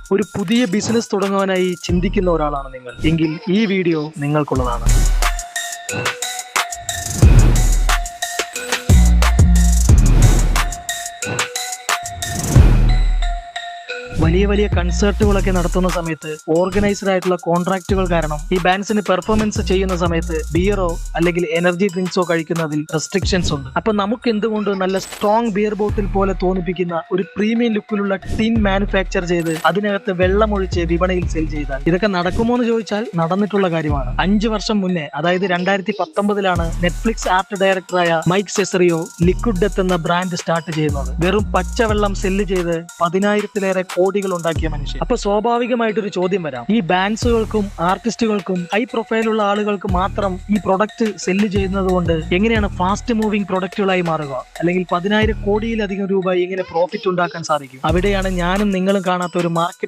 ഒരു പുതിയ ബിസിനസ് തുടങ്ങുവാനായി ചിന്തിക്കുന്ന ഒരാളാണ് നിങ്ങൾ. എങ്കിൽ ഈ വീഡിയോ നിങ്ങൾക്കുള്ളതാണ്. വലിയ വലിയ കൺസേർട്ടുകളൊക്കെ നടത്തുന്ന സമയത്ത് ഓർഗനൈസ്ഡ് ആയിട്ടുള്ള കോൺട്രാക്റ്റുകൾ കാരണം ഈ ബാൻഡ്സിന് പെർഫോമൻസ് ചെയ്യുന്ന സമയത്ത് ബിയറോ അല്ലെങ്കിൽ എനർജി ഡ്രിങ്ക്സോ കഴിക്കുന്നതിൽ റെസ്ട്രിക്ഷൻസ് ഉണ്ട്. അപ്പൊ നമുക്ക് എന്തുകൊണ്ട് നല്ല സ്ട്രോങ് ബിയർ ബോട്ടിൽ പോലെ തോന്നിപ്പിക്കുന്ന ഒരു പ്രീമിയം ലുക്കിലുള്ള ടിൻ മാനുഫാക്ചർ ചെയ്ത് അതിനകത്ത് വെള്ളമൊഴിച്ച് വിപണിയിൽ സെൽ ചെയ്താൽ? ഇതൊക്കെ നടക്കുമോ എന്ന് ചോദിച്ചാൽ നടന്നിട്ടുള്ള കാര്യമാണ്. അഞ്ചു വർഷം മുന്നേ അതായത് രണ്ടായിരത്തി പത്തൊമ്പതിലാണ് നെറ്റ്ഫ്ലിക്സ് ആർട്ട് ഡയറക്ടറായ മൈക്ക് സെസറിയോ ലിക്വിഡ് ഡെത്ത് എന്ന ബ്രാൻഡ് സ്റ്റാർട്ട് ചെയ്യുന്നത്. വെറും പച്ചവെള്ളം സെല്ല് ചെയ്ത് പതിനായിരത്തിലേറെ കോടികൾ ഉണ്ടാക്കിയ മനുഷ്യൻ. അപ്പൊ സ്വാഭാവികമായിട്ടൊരു ചോദ്യം വരാം. ഈ ബാൻസുകൾക്കും ആർട്ടിസ്റ്റുകൾക്കും ഹൈ പ്രൊഫൈലുള്ള ആളുകൾക്ക് മാത്രം ഈ പ്രൊഡക്റ്റ് സെല്ല് ചെയ്യുന്നത് കൊണ്ട് എങ്ങനെയാണ് ഫാസ്റ്റ് മൂവിംഗ് പ്രൊഡക്റ്റുകളായി മാറുക? അല്ലെങ്കിൽ പതിനായിരം കോടിയിലധികം രൂപ എങ്ങനെ പ്രോഫിറ്റ് ഉണ്ടാക്കാൻ സാധിക്കും? അവിടെയാണ് ഞാനും നിങ്ങളും കാണാത്ത ഒരു മാർക്കറ്റ്